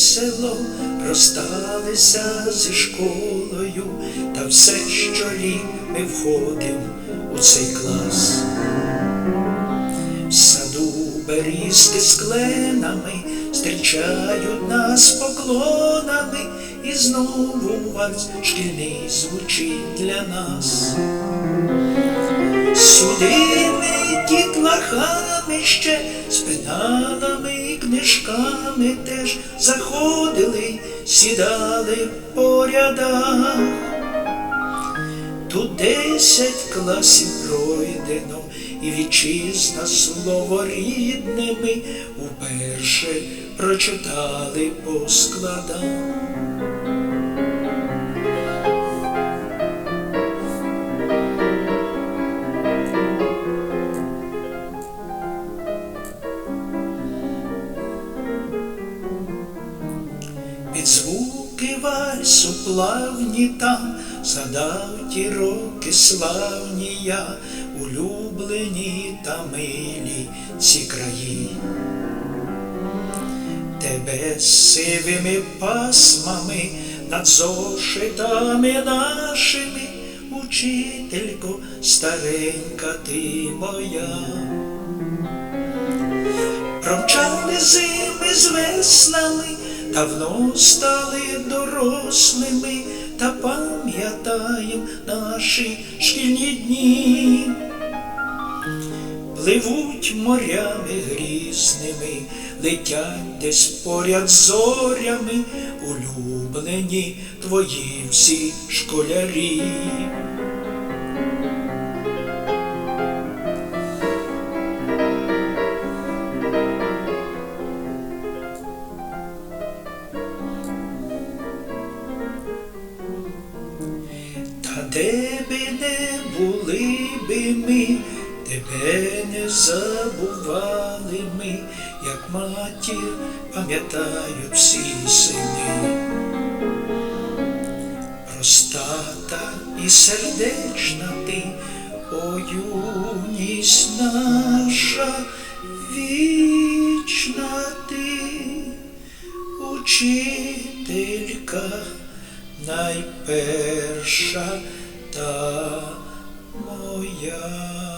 весело розсталися зі школою, та все, що рік ми входимо у цей клас. В саду берізки з кленами зустрічають нас поклонами, і знову вальс шкільний звучить для нас. Сюди дітлахами ще з пеналами і книжками теж заходили, сідали по рядах. Тут десять класів пройдено, і вітчизна слово рідне ми уперше прочитали по складам. Звуки вальсу плавні там згадав ті роки славні я, улюблені та милі ці краї. Тебе з сивими пасмами над зошитами нашими, учителько старенька ти моя. Промчали зими з веснами, давно стали дорослими, та пам'ятаєм наші шкільні дні. Пливуть морями грізними, летять десь поряд зорями, улюблені твої всі школярі. Би не були би ми, тебе не забували ми, як матір пам'ятають всі сини. Проста та і сердечна ти, о юність наша, вічна ти, учителька найперша та моя.